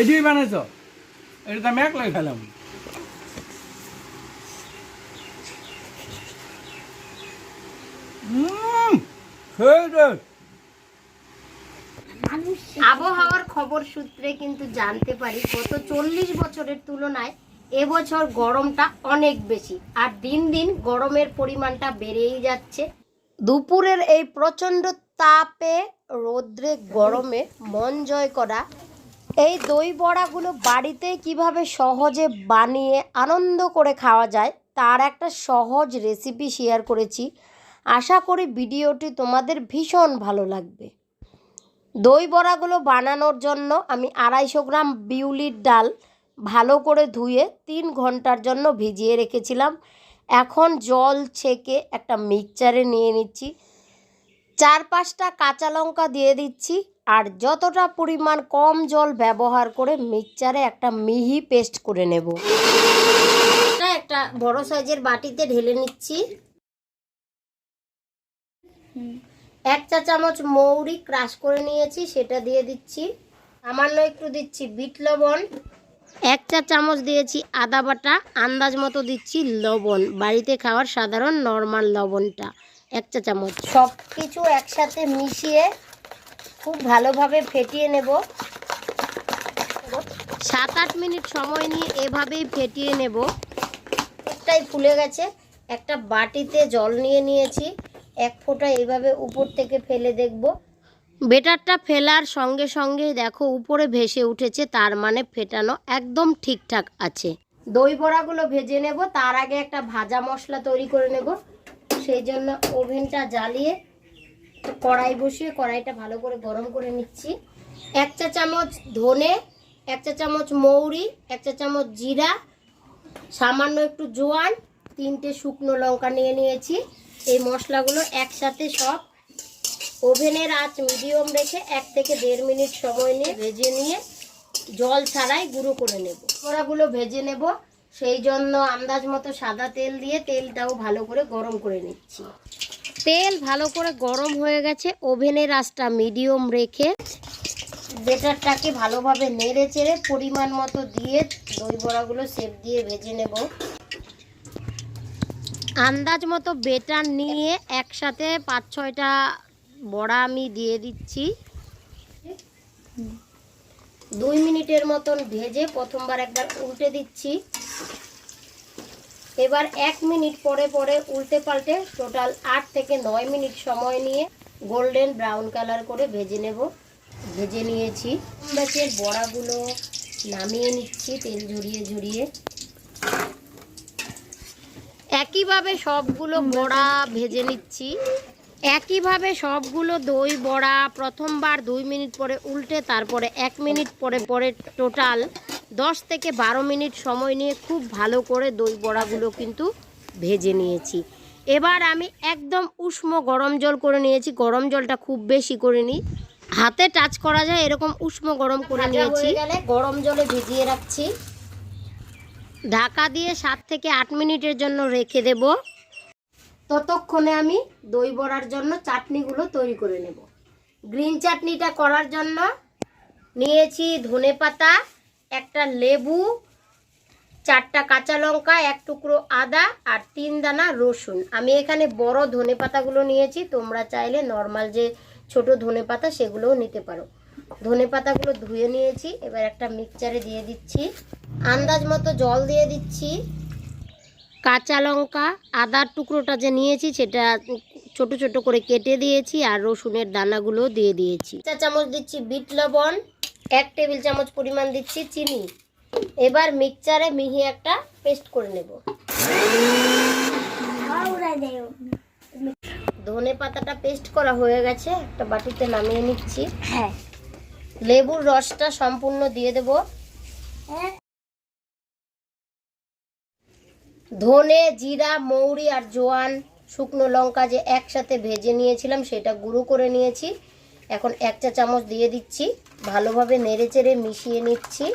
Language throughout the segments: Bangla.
এটাই বানাইছ? এটা আমি একলাই খেলাম। আবহাওয়ার খবর সূত্রে কিন্তু জানতে পারি, গত চল্লিশ বছরের তুলনায় এবছর গরমটা অনেক বেশি, আর দিন দিন গরমের পরিমাণটা বেড়েই যাচ্ছে। দুপুরের এই প্রচণ্ড তাপে রোদ্রে গরমে মন জয় করা এই দই বড়াগুলো বাড়িতে কীভাবে সহজে বানিয়ে আনন্দ করে খাওয়া যায় তার একটা সহজ রেসিপি শেয়ার করেছি। আশা করি ভিডিওটি তোমাদের ভীষণ ভালো লাগবে। দই বড়াগুলো বানানোর জন্য আমি আড়াইশো গ্রাম বিউলির ডাল ভালো করে ধুয়ে তিন ঘণ্টার জন্য ভিজিয়ে রেখেছিলাম। এখন জল ছেঁকে একটা মিক্সচারে নিয়ে নিচ্ছি। চার পাঁচটা কাঁচা লঙ্কা দিয়ে দিচ্ছি। আর যতটা পরিমাণ কম জল ব্যবহার করে মিক্সচারে একটা মিহি পেস্ট করে নেব। একটা বড় সাইজের বাটিতে ঢেলে নিচ্ছি। এক চা চামচ মৌরি ক্রাশ করে নিয়েছি, সেটা দিয়ে দিচ্ছি। সামান্য একটু দিচ্ছি বিট লবণ। এক চা চামচ দিয়েছি আদা বাটা, আন্দাজ মতো দিচ্ছি লবণ। বাড়িতে খাওয়ার সাধারণ নর্মাল লবণটা, এক চা চামচ। সব কিছু একসাথে মিশিয়ে খুব ভালোভাবে ফেটিয়ে নেব। সাত আট মিনিট সময় নিয়ে এভাবেই ফেটিয়ে নেব। একটাই ফুলে গেছে। একটা বাটিতে জল নিয়ে নিয়েছি। এক ফোঁটা এইভাবে উপর থেকে ফেলে দেখব। বেটারটা ফেলার সঙ্গে সঙ্গে দেখো উপরে ভেসে উঠেছে তার মানে ফেটানো একদম ঠিকঠাক আছে। দই বড়াগুলো ভেজে নেব। তার আগে একটা ভাজা মশলা তৈরি করে নেব। সেই জন্য ওভেনটা জ্বালিয়ে কড়াই বসিয়ে কড়াইটা ভালো করে গরম করে নিচ্ছি। এক চা চামচ ধনে, এক চা চামচ মৌরি, এক চা চামচ জিরা, সামান্য একটু জোয়ান, তিনটে শুকনো লঙ্কা নিয়ে নিয়েছি। এই মশলাগুলো একসাথে সব ওভেনের আঁচ মিডিয়াম রেখে এক থেকে দেড় মিনিট সময় নিয়ে ভেজে নিয়ে জল ছাড়াই গুঁড়ো করে নেব। বড়াগুলো ভেজে নেব। সেই জন্য আন্দাজ মতো সাদা তেল দিয়ে তেলটাও ভালো করে গরম করে নিচ্ছি। তেল ভালো করে গরম হয়ে গেছে ওভেনের আঁচটা মিডিয়াম রেখে বেটারটাকে ভালোভাবে নেড়ে চেড়ে পরিমাণ মতো দিয়ে দই বড়াগুলো সেপ দিয়ে ভেজে নেব। আন্দাজ মতো বেটার নিয়ে একসাথে পাঁচ ছয়টা বড়া আমি দিয়ে দিচ্ছি। দুই মিনিটের মতন ভেজে প্রথমবার একবার উল্টে দিচ্ছি। এবার এক মিনিট পরে পরে উল্টে পাল্টে টোটাল আট থেকে নয় মিনিট সময় নিয়ে গোল্ডেন ব্রাউন কালার করে ভেজে নেব। ভেজে নিয়েছি। ব্যাচের বড়াগুলো নামিয়ে নিচ্ছি তেল ঝরিয়ে ঝরিয়ে। একইভাবে সবগুলো বড়া ভেজে নিচ্ছি। একইভাবে সবগুলো দই বড়া প্রথমবার দুই মিনিট পরে উল্টে, তারপরে এক মিনিট পরে পরে টোটাল দশ থেকে বারো মিনিট সময় নিয়ে খুব ভালো করে দই বড়াগুলো কিন্তু ভেজে নিয়েছি। এবার আমি একদম উষ্ণ গরম জল করে নিয়েছি। গরম জলটা খুব বেশি করে নিই। হাতে টাচ করা যায় এরকম উষ্ণ গরম করে নিয়েছি। গরম জলে ভিজিয়ে রাখছি। ঢাকা দিয়ে সাত থেকে আট মিনিটের জন্য রেখে দেব। ততক্ষণে আমি দই বড়ার জন্য চাটনিগুলো তৈরি করে নেব। গ্রিন চাটনিটা করার জন্য নিয়েছি ধনে পাতা একটা লেবু, চারটা কাঁচা লঙ্কা, এক টুকরো আদা আর তিন দানা রসুন। আমি এখানে বড় ধনে পাতাগুলো নিয়েছি, তোমরা চাইলে নর্মাল যে ছোট ধনে পাতা সেগুলোও নিতে পারো। ধনে পাতাগুলো ধুয়ে নিয়েছি, এবার একটা মিক্সচারে দিয়ে দিচ্ছি। আন্দাজ মতো জল দিয়ে দিচ্ছি। কাঁচা লঙ্কা, আদার টুকরোটা যে নিয়েছি, সেটা ছোট ছোট করে কেটে দিয়েছি আর রসুনের দানাগুলো দিয়ে দিয়েছি। চা চামচ দিচ্ছি বিট লবণ। এক টেবিল চামচ পরিমাণ দিচ্ছি চিনি। এবার মিক্সচারে মিহি একটা পেস্ট করে নেব। ধনে পাতাটা পেস্ট করা হয়ে গেছে একটা বাটিতে নামিয়ে নিচ্ছি। হ্যাঁ। লেবুর রসটা সম্পূর্ণ দিয়ে দেব। ধনে জিরা মৌরি আর জোয়ান শুকনো লঙ্কা যে একসাথে ভেজে নিয়েছিলাম সেটা গুঁড়ো করে নিয়েছি। এখন এক চা চামচ দিয়ে দিচ্ছি। ভালোভাবে নেড়ে চেড়ে মিশিয়ে নিচ্ছি।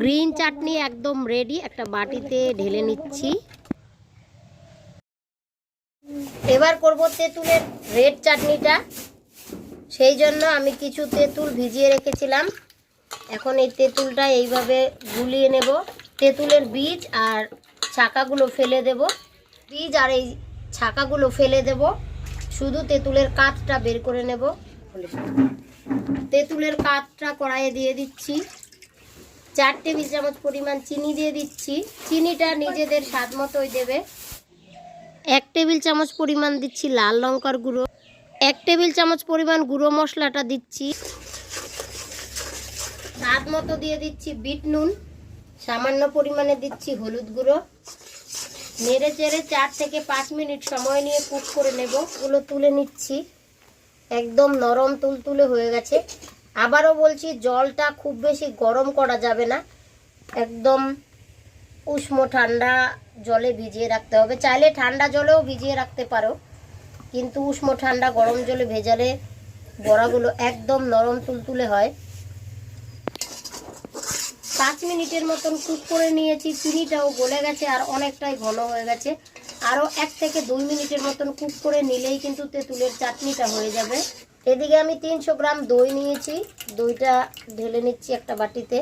গ্রিন চাটনি একদম রেডি একটা বাটিতে ঢেলে নিচ্ছি। এবার করব তেঁতুলের রেড চাটনিটা। সেই জন্য আমি কিছু তেঁতুল ভিজিয়ে রেখেছিলাম। এখন এই তেঁতুলটা এইভাবে গুলিয়ে নেব। তেঁতুলের বীজ আর ছাকাগুলো ফেলে দেব। বীজ আর এই ছাকাগুলো ফেলে দেব। শুধু তেঁতুলের কাঠটা বের করে নেব। তেঁতুলের কাঠটা কড়াইয়ে দিয়ে দিচ্ছি। চার টেবিল চামচ পরিমাণ চিনি দিয়ে দিচ্ছি। চিনিটা নিজেদের স্বাদ মতোই দেবে। এক টেবিল চামচ পরিমাণ দিচ্ছি লাল লঙ্কার গুঁড়ো। এক টেবিল চামচ পরিমাণ গুঁড়ো মশলাটা দিচ্ছি। স্বাদ মতো দিয়ে দিচ্ছি বিট নুন। সামান্য পরিমাণে দিচ্ছি হলুদ গুঁড়ো। নেড়ে চেড়ে চার থেকে পাঁচ মিনিট সময় নিয়ে কুক করে নেব। ওগুলো তুলে নিচ্ছি। একদম নরম তুলতুলে হয়ে গেছে। আবারও বলছি, জলটা খুব বেশি গরম করা যাবে না। একদম উষ্ণ ঠান্ডা জলে ভিজিয়ে রাখতে হবে। চাইলে ঠান্ডা জলেও ভিজিয়ে রাখতে পারো। কিন্তু উষ্ণ ঠান্ডা গরম জলে ভেজালে বড়াগুলো একদম নরম তুলতুলে হয়। পাঁচ মিনিটের মতন কুক করে নিয়েছি, চিনিটাও গলে গেছে আর অনেকটাই ঘন হয়ে গেছে। আরও এক থেকে দুই মিনিটের মতন কুক করে নিলেই কিন্তু তেঁতুলের চাটনিটা হয়ে যাবে। এদিকে আমি তিনশো গ্রাম দই নিয়েছি। দইটা ঢেলে নিচ্ছি একটা বাটিতে।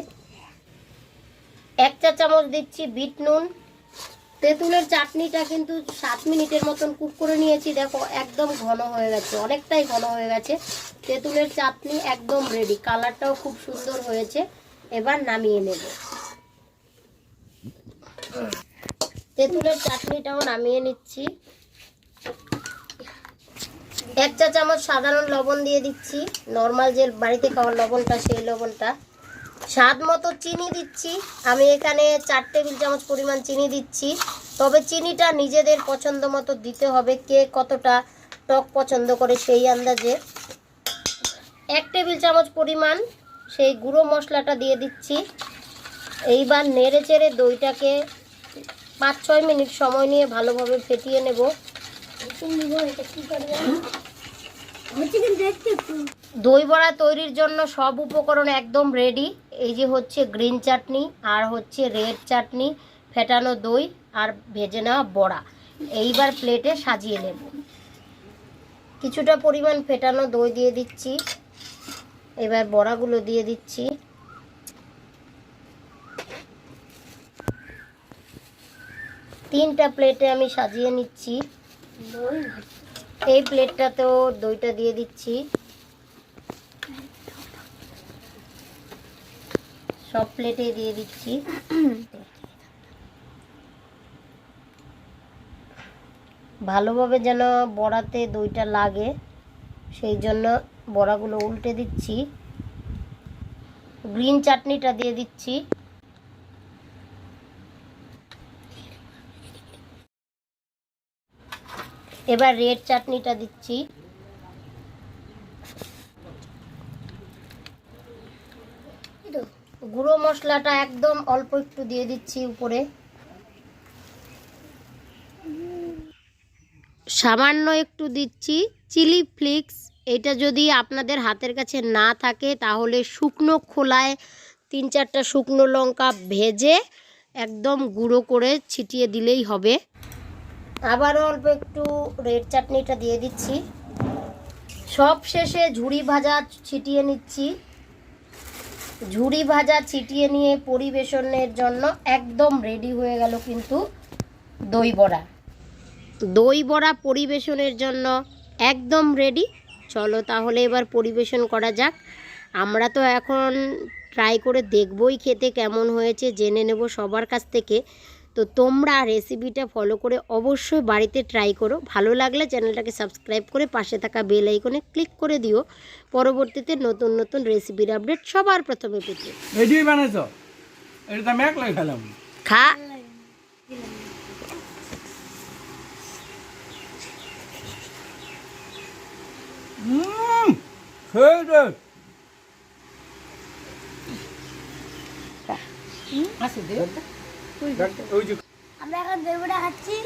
এক চা চামচ দিচ্ছি বিট নুন। তেঁতুলের চাটনিটা কিন্তু সাত মিনিটের মতন কুক করে নিয়েছি। দেখো, একদম ঘন হয়ে গেছে, অনেকটাই ঘন হয়ে গেছে। তেঁতুলের চাটনি একদম রেডি কালারটাও খুব সুন্দর হয়েছে। এবার নামিয়ে নেব। তেঁতুলের চাটনিটাও নামিয়ে নিচ্ছি। এক চা চামচ সাধারণ লবণ দিয়ে দিচ্ছি। নর্মাল যে বাড়িতে খাওয়ার লবণটা, সেই লবণটা। স্বাদ মতো চিনি দিচ্ছি। আমি এখানে চার টেবিল চামচ পরিমাণ চিনি দিচ্ছি। তবে চিনিটা নিজেদের পছন্দ মতো দিতে হবে। কে কতটা টক পছন্দ করে সেই আন্দাজে। এক টেবিল চামচ পরিমাণ সেই গুঁড়ো মশলাটা দিয়ে দিচ্ছি। এইবার নেড়ে চেড়ে দইটাকে পাঁচ ছয় মিনিট সময় নিয়ে ভালোভাবে ফেটিয়ে নেব। দই বড়া তৈরির জন্য সব উপকরণ একদম রেডি এই যে হচ্ছে গ্রিন চাটনি আর হচ্ছে রেড চাটনি ফেটানো দই আর ভেজে নেওয়া বড়া। এইবার প্লেটে সাজিয়ে নেব। কিছুটা পরিমাণ ফেটানো দই দিয়ে দিচ্ছি। এবার বড়াগুলো দিয়ে দিচ্ছি। তিনটা প্লেটে আমি সাজিয়ে নিচ্ছি। এই প্লেটটাতেও দইটা দিয়ে দিচ্ছি। সব প্লেটে দিয়ে দিচ্ছি। ভালোভাবে যেন বড়াতে দইটা লাগে, সেই জন্য বড়াগুলো উল্টে দিচ্ছি। গ্রিন চাটনিটা দিয়ে দিচ্ছি। এবার রেড চাটনিটা দিচ্ছি। গুঁড়ো মশলাটা একদম অল্প একটু দিয়ে দিচ্ছি উপরে। সামান্য একটু দিচ্ছি চিলি ফ্লিক্স। এটা যদি আপনাদের হাতের কাছে না থাকে, তাহলে শুকনো খোলায় তিন চারটা শুকনো লঙ্কা ভেজে একদম গুঁড়ো করে ছিটিয়ে দিলেই হবে। আবার অল্প একটু রেড চাটনিটা দিয়ে দিচ্ছি। সব শেষে ঝুড়ি ভাজা ছিটিয়ে নিচ্ছি। ঝুড়ি ভাজা ছিটিয়ে নিয়ে পরিবেশনের জন্য একদম রেডি হয়ে গেল কিন্তু দই বড়া। দই বড়া পরিবেশনের জন্য একদম রেডি। চলো তাহলে এবার পরিবেশন করা যাক। আমরা তো এখন ট্রাই করে দেখবই খেতে কেমন হয়েছে জেনে নেব সবার কাছ থেকে। তো তোমরা রেসিপিটা ফলো করে অবশ্যই বাড়িতে ট্রাই করো। ভালো লাগলে চ্যানেলটাকে সাবস্ক্রাইব করে পাশে থাকা বেল আইকনে ক্লিক করে দিও। পরবর্তীতে নতুন নতুন রেসিপির আপডেট সবার প্রথমে পেতে। রেডি বানাইছ এটা আমি একলাই খেলাম খা। আমরা এখন দইবড়া খাচ্ছি।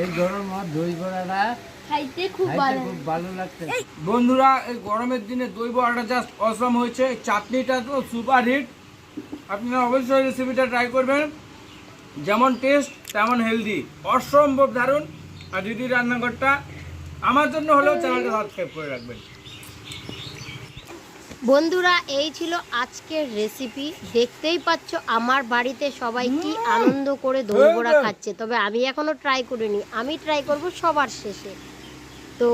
এই গরম দই বড়াটা খাইতে খুব ভালো খুব ভালো লাগছে। বন্ধুরা এই গরমের দিনে দই বড়াটা জাস্ট অসম হয়েছে। চাটনিটা তো সুপার হিট আপনারা অবশ্যই রেসিপিটা ট্রাই করবেন। যেমন টেস্ট তেমন হেলদি অসম্ভব দারুণ। আর দিদি রান্নাঘরটা আমার জন্য হলেও চ্যানেলটা সাবস্ক্রাইব করে রাখবেন। বন্ধুরা এই ছিল আজকের রেসিপি দেখতেই পাচ্ছ আমার বাড়িতে সবাই কি আনন্দ করে দই বড়া খাচ্ছে। তবে আমি এখনও ট্রাই করিনি। আমি ট্রাই করব সবার শেষে। তো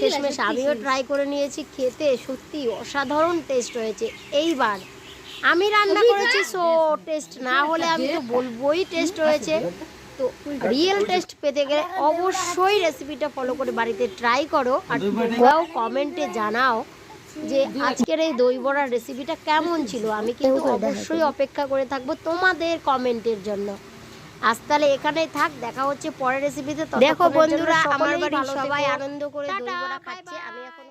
শেষমেশ আমিও ট্রাই করে নিয়েছি। খেতে সত্যি অসাধারণ টেস্ট হয়েছে এইবার আমি রান্না করেছি সো টেস্ট না হলে আমি তো বলবোই টেস্ট হয়েছে। তো রিয়েল টেস্ট পেতে গেলে অবশ্যই রেসিপিটা ফলো করে বাড়িতে ট্রাই করো। আর তোমরাও কমেন্টে জানাও যে আজকের এই দই বড়ার রেসিপিটা কেমন ছিল। আমি কিন্তু অবশ্যই অপেক্ষা করে থাকব তোমাদের কমেন্টের জন্য। আজ তাহলে এখানেই থাক দেখা হচ্ছে পরের রেসিপিতে দেখো বন্ধুরা আমার বাড়ির সবাই আনন্দ করে দই বড়া খাচ্ছে। আমি এখন